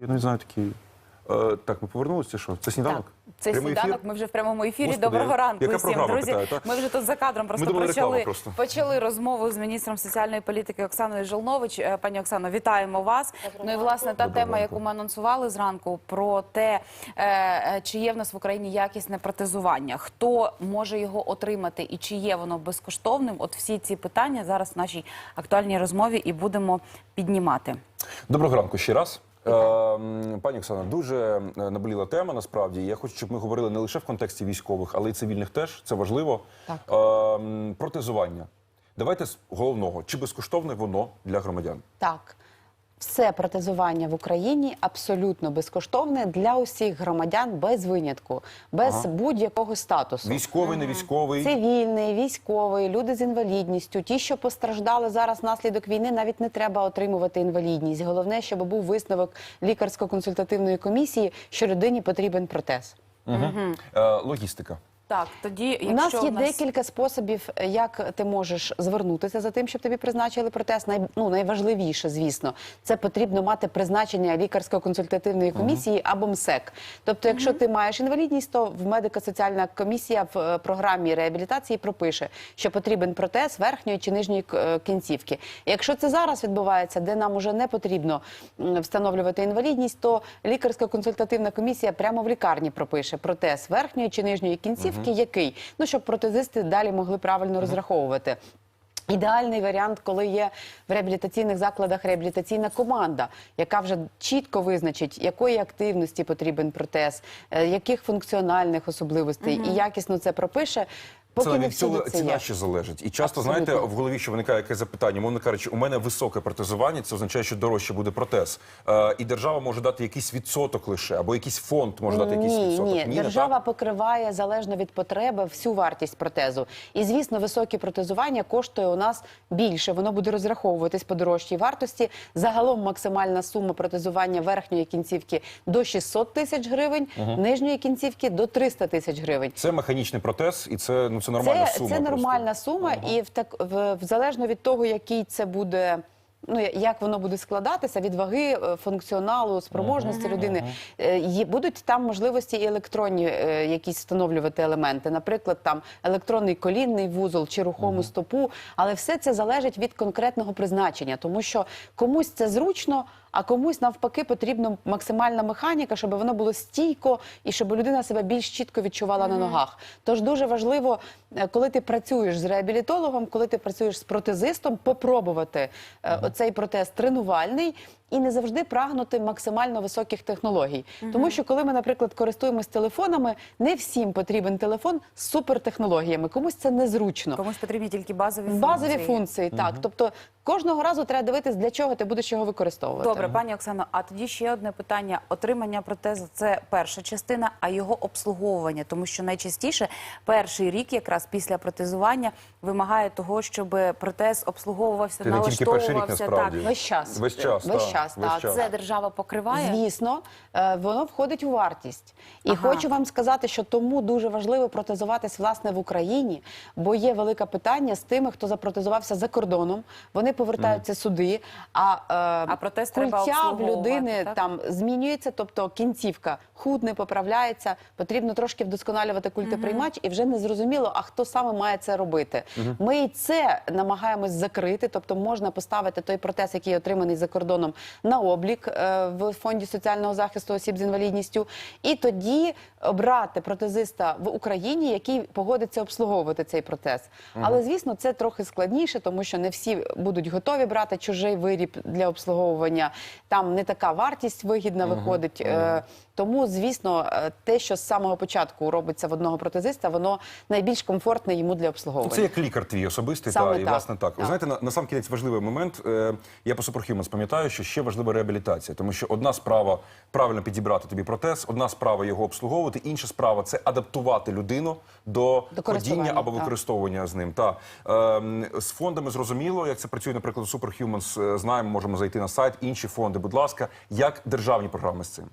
Я не знаю такі. Е, так, ми повернулися, чи що? Це сніданок? Так, це Прямий сніданок. ефір? Ми вже в прямому ефірі. Господи, Доброго ранку яка всім, програма, друзі. питаю, та? Ми вже тут за кадром просто думали, реклама почали, просто. почали розмову з міністром соціальної політики Оксаною Жолнович. Е, Пані Оксано, вітаємо вас. ну і власне та Доброго тема, ранку. яку ми анонсували зранку, про те, е, е, чи є в нас в Україні якісне протезування, хто може його отримати і чи є воно безкоштовним. От всі ці питання зараз в нашій актуальній розмові і будемо піднімати. Доброго ранку ще раз. Е, Пані Оксана, дуже е, наболіла тема. Насправді я хочу, щоб ми говорили не лише в контексті військових, але й цивільних теж. Це важливо. Так. Е, Протезування. Давайте з головного. Чи безкоштовне воно для громадян? Так, все протезування в Україні абсолютно безкоштовне для усіх громадян без винятку, без Ага. будь-якого статусу. Військовий, не військовий? Цивільний, військовий, люди з інвалідністю, ті, що постраждали зараз внаслідок війни, навіть не треба отримувати інвалідність. Головне, щоб був висновок лікарсько-консультативної комісії, що людині потрібен протез. Е, Логістика. Так, тоді якщо У нас є в нас... декілька способів, як ти можеш звернутися за тим, щоб тобі призначили протез. Най, ну, найважливіше, звісно, це потрібно мати призначення лікарсько-консультативної комісії або МСЕК. Тобто, якщо ти маєш інвалідність, то в медико-соціальна комісія в е, програмі реабілітації пропише, що потрібен протез верхньої чи нижньої е, кінцівки. Якщо це зараз відбувається, де нам уже не потрібно встановлювати інвалідність, то лікарсько-консультативна комісія прямо в лікарні пропише протез верхньої чи нижньої кінцівки, який? Ну щоб протезисти далі могли правильно розраховувати. Ідеальний варіант, коли є в реабілітаційних закладах реабілітаційна команда, яка вже чітко визначить, якої активності потрібен протез, е, яких функціональних особливостей, і якісно це пропише. Поки це не від цього це ціна є. ще залежить. І часто, Абсолютно. знаєте, в голові, що виникає якесь запитання, мовно кажучи, у мене високе протезування, це означає, що дорожче буде протез. Е, і держава може дати якийсь відсоток лише, або якийсь фонд може дати якийсь ні, відсоток. ні, держава так? покриває залежно від потреби всю вартість протезу. І звісно, високе протезування коштує у нас більше. Воно буде розраховуватись по дорожчій вартості. Загалом максимальна сума протезування верхньої кінцівки до 600 тисяч гривень, нижньої кінцівки до 300 тисяч гривень. Це механічний протез, і це ну це нормальна Це, сума. це просто. нормальна сума, і в так в, в залежно від того, який це буде. Ну, як воно буде складатися від ваги, е, функціоналу, спроможності людини, Е, будуть там можливості і електронні е, якісь встановлювати елементи, наприклад, там електронний колінний вузол чи рухому стопу, але все це залежить від конкретного призначення, тому що комусь це зручно, а комусь навпаки потрібна максимальна механіка, щоб воно було стійко і щоб людина себе більш чітко відчувала на ногах. Тож дуже важливо, е, коли ти працюєш з реабілітологом, коли ти працюєш з протезистом, попробувати е, оцей протез тренувальний. І не завжди прагнути максимально високих технологій, тому що коли ми, наприклад, користуємось телефонами, не всім потрібен телефон з супертехнологіями. Комусь це незручно. комусь потрібні тільки базові Базові функції. функції, так. Тобто кожного разу треба дивитись, для чого ти будеш його використовувати. Добре, пані Оксано, а тоді ще одне питання: отримання протезу це перша частина, а його обслуговування, тому що найчастіше перший рік, якраз після протезування, вимагає того, щоб протез обслуговувався, Це не тільки перший рік, налаштовувався. насправді. так. Весь час. Весь час, Весь так, час, весь так. час. Це держава покриває. Звісно, е, воно входить у вартість. І Ага. хочу вам сказати, що тому дуже важливо протезуватись власне в Україні, бо є велике питання з тими, хто запротезувався за кордоном. Вони повертаються сюди. А, е, А протез культя в людини так? там змінюється, тобто кінцівка худне, поправляється. Потрібно трошки вдосконалювати культоприймач, і вже не зрозуміло, а хто саме має це робити. Ми і це намагаємось закрити, тобто можна поставити той протез, який отриманий за кордоном, на облік е, в фонді соціального захисту осіб з інвалідністю, і тоді обрати протезиста в Україні, який погодиться обслуговувати цей протез. Але звісно, це трохи складніше, тому що не всі будуть готові брати чужий виріб для обслуговування. Там не така вартість вигідна виходить. Е, Тому, звісно, е, те, що з самого початку робиться в одного протезиста, воно найбільш комфортне йому для обслуговування. Це як лікар твій особистий, Саме та, і так. власне так. Ви знаєте, на, на сам кінець важливий момент. Е, я по Superhumans пам'ятаю, що ще важлива реабілітація, тому що одна справа правильно підібрати тобі протез, одна справа його обслуговувати, інша справа це адаптувати людину до, До ходіння або так. використовування з ним. Та ем, з фондами зрозуміло, як це працює, наприклад, у Superhumans, е, знаємо, можемо зайти на сайт. Інші фонди, будь ласка, як державні програми з цим.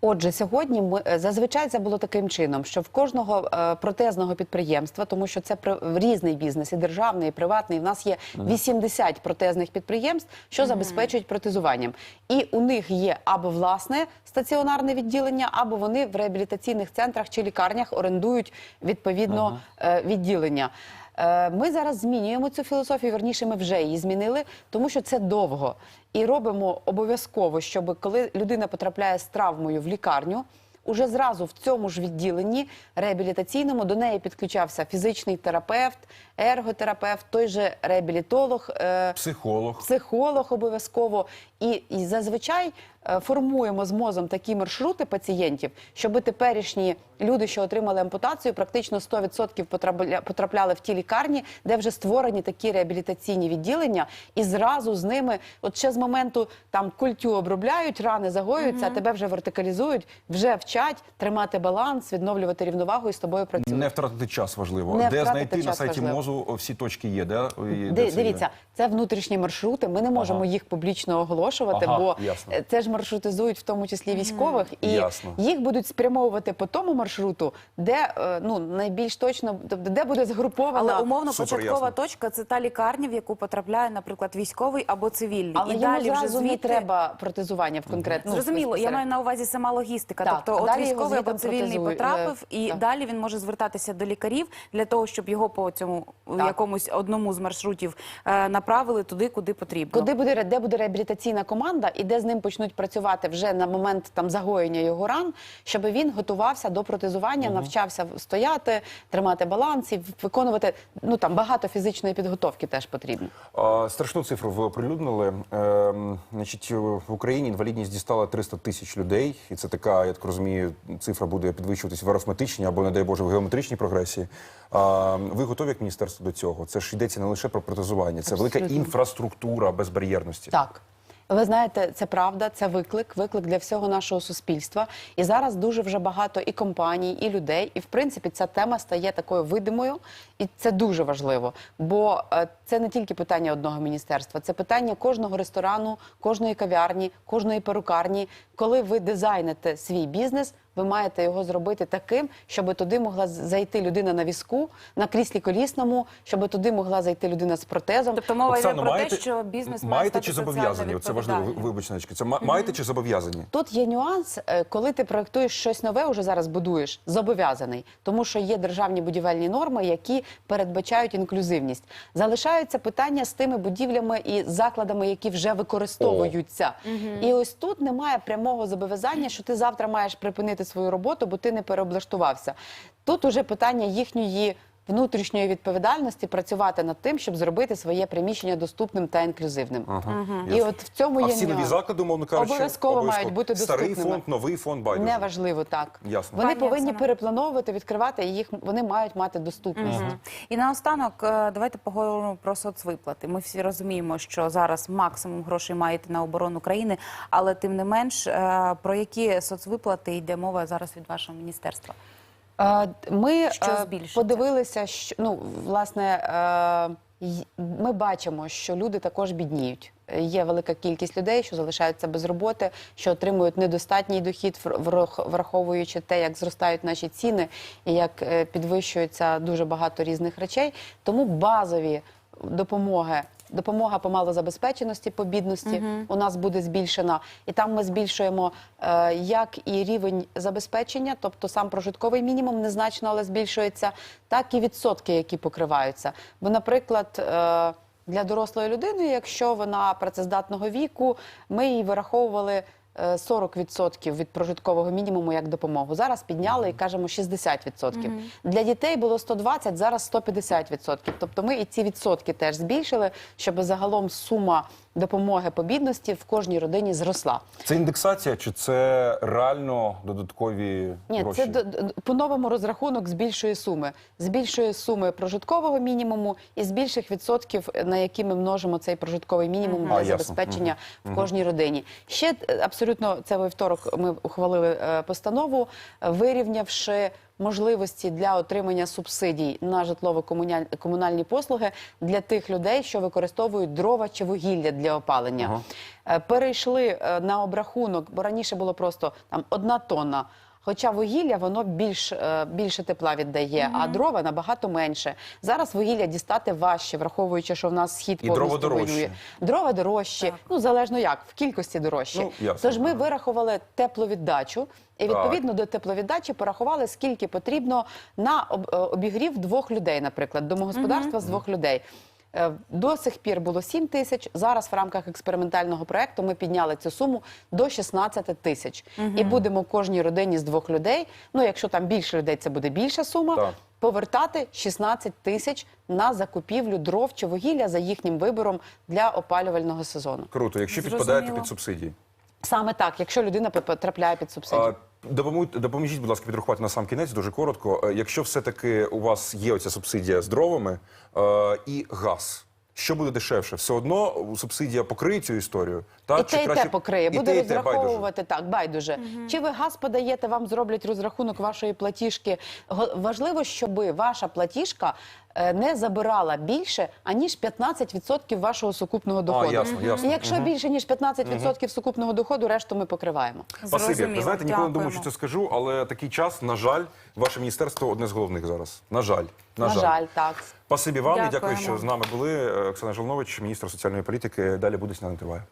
Отже, сьогодні ми е, зазвичай це було таким чином, що в кожного е, протезного підприємства, тому що це при- різний бізнес, і державний, і приватний. В нас є 80 протезних підприємств, що забезпечують протезуванням. І у них є або власне стаціонарне відділення, або вони в реабілітаційних центрах чи лікарнях орендують відповідно е, відділення. Е, Ми зараз змінюємо цю філософію. Верніше, ми вже її змінили, тому що це довго. І робимо обов'язково, щоб коли людина потрапляє з травмою в лікарню, уже зразу в цьому ж відділенні реабілітаційному до неї підключався фізичний терапевт, ерготерапевт, той же реабілітолог. е, Психолог. психолог обов'язково. І, і зазвичай формуємо з мозом такі маршрути пацієнтів, щоб теперішні люди, що отримали ампутацію, практично 100% потрапля- потрапляли в ті лікарні, де вже створені такі реабілітаційні відділення, і зразу з ними, от ще з моменту там культю обробляють, рани загоюються, а тебе вже вертикалізують, вже вчать тримати баланс, відновлювати рівновагу і з тобою працюють. Не втратити час важливо. Не де знайти на сайті важливо. мозу всі точки є, де, де є? Дивіться, це внутрішні маршрути. Ми не можемо Ага. їх публічно оголошувати, Ага, бо ясно. е, це ж маршрутизують в тому числі військових, і Ясно. їх будуть спрямовувати по тому маршруту, де е, ну найбільш точно, тобто де буде згрупована. Але умовно Супер, початкова ясно. точка це та лікарня, в яку потрапляє, наприклад, військовий або цивільний. Але і йому далі вже звідти... треба протезування в конкретно. Зрозуміло, я маю на увазі сама логістика. Так, тобто, от далі військовий або цивільний потрапив, е, і так. далі він може звертатися до лікарів для того, щоб його по цьому Так. якомусь одному з маршрутів е, направили туди, куди потрібно. Куди буде ре- де буде реабілітаційна команда, і де з ним почнуть працювати вже на момент там загоєння його ран, щоб він готувався до протезування, навчався стояти, тримати баланс і виконувати ну там багато фізичної підготовки теж потрібно. А, Страшну цифру ви оприлюднили. Ем, значить, в Україні інвалідність дістала 300 тисяч людей, і це така, я так розумію, цифра буде підвищуватись в арифметичній або, не дай Боже, в геометричній прогресії. А, ви готові як міністерство до цього? Це ж йдеться не лише про протезування, це велика інфраструктура безбар'єрності. Так. Ви знаєте, це правда, це виклик, виклик для всього нашого суспільства. І зараз дуже вже багато і компаній, і людей. І в принципі ця тема стає такою видимою, і це дуже важливо. Бо е, це не тільки питання одного міністерства, це питання кожного ресторану, кожної кав'ярні, кожної перукарні. Коли ви дизайните свій бізнес, ви маєте його зробити таким, щоб туди могла зайти людина на візку, на кріслі колісному, щоб туди могла зайти людина з протезом. Тобто мова йде про маєте, те, що бізнес має маєте стати чи зобов'язані? Це важливо. Нечка, це ма- маєте чи зобов'язані? Тут є нюанс, е, коли ти проєктуєш щось нове, уже зараз будуєш, зобов'язаний, тому що є державні будівельні норми, які передбачають інклюзивність. Залишаються питання з тими будівлями і закладами, які вже використовуються. І ось тут немає прямого зобов'язання, що ти завтра маєш припинити свою роботу, бо ти не переоблаштувався. Тут уже питання їхньої. Внутрішньої відповідальності працювати над тим, щоб зробити своє приміщення доступним та інклюзивним. І Ясно. от в цьому А є всі нові нюанс. заклади, умовно кажучи, Обов'язково мають бути Старий фонд, новий фонд, байдуже. Неважливо так. Ясно. Вони Пані повинні Оксано. переплановувати, відкривати і їх. Вони мають мати доступність. Мгм. І наостанок е, давайте поговоримо про соцвиплати. Ми всі розуміємо, що зараз максимум грошей має йти на оборону країни, але тим не менш, е, про які соцвиплати йде мова зараз від вашого міністерства? Ми Що е, подивилися, що ну власне е, ми бачимо, що люди також бідніють. Є велика кількість людей, що залишаються без роботи, що отримують недостатній дохід, враховуючи те, як зростають наші ціни і як е, підвищується дуже багато різних речей. Тому базові допомоги. Допомога по малозабезпеченості, по бідності у нас буде збільшена, і там ми збільшуємо е, як і рівень забезпечення, тобто сам прожитковий мінімум незначно, але збільшується, так і відсотки, які покриваються. Бо, наприклад, е, для дорослої людини, якщо вона працездатного віку, ми їй вираховували. Е, 40% від прожиткового мінімуму як допомогу. Зараз підняли і кажемо 60%. Для дітей було 120, зараз 150%. Тобто ми і ці відсотки теж збільшили, щоб загалом сума допомоги по бідності в кожній родині зросла. Це індексація чи це реально додаткові Ні, гроші? це д- по-новому розрахунок збільшує суми. Збільшує суми прожиткового мінімуму і збільших відсотків, на які ми множимо цей прожитковий мінімум А, для забезпечення в кожній родині. Ще е, абсолютно це вівторок ми ухвалили е, постанову, е, вирівнявши можливості для отримання субсидій на житлово-комунальні послуги для тих людей, що використовують дрова чи вугілля для опалення. Ага. Перейшли е, на обрахунок, бо раніше було просто там одна тонна. Хоча вугілля воно більш, е, більше тепла віддає, а дрова набагато менше. Зараз вугілля дістати важче, враховуючи, що в нас схід І дрова дорожчі. воює. Дрова дорожчі, ну залежно як, в кількості дорожчі. Ну, ясно. Тож ми вирахували тепловіддачу. І Так. відповідно до тепловіддачі порахували, скільки потрібно на е, обігрів двох людей, наприклад, домогосподарства з двох людей. Е, До сих пір було 7 тисяч. Зараз в рамках експериментального проекту ми підняли цю суму до 16 тисяч. І будемо кожній родині з двох людей. Ну, якщо там більше людей, це буде більша сума. Так. Повертати 16 тисяч на закупівлю дров чи вугілля за їхнім вибором для опалювального сезону. Круто, якщо Зрозуміло. підпадаєте під субсидії. Саме так, якщо людина потрапляє під субсидію. А, Допоможіть, будь ласка, підрахувати на сам кінець дуже коротко. Е, Якщо все-таки у вас є оця субсидія з дровами е, і газ. Що буде дешевше? Все одно субсидія покриє цю історію? Та, І те, і те покриє, буде те, і те, розраховувати так, байдуже. Чи ви газ подаєте, вам зроблять розрахунок вашої платіжки. Го- Важливо, щоб ваша платіжка не забирала більше, аніж 15% вашого сукупного доходу. ясно, ясно. І Якщо більше, ніж 15% сукупного доходу, решту ми покриваємо. Спасибі. Ви знаєте, ніколи не думав, що це скажу, але такий час, на жаль, ваше міністерство одне з головних зараз. На жаль. На, На жаль, так. Спасибі вам і дякую, що з нами були. Е, Оксана Жолнович, міністр соціальної політики. Далі буде сніданок триває.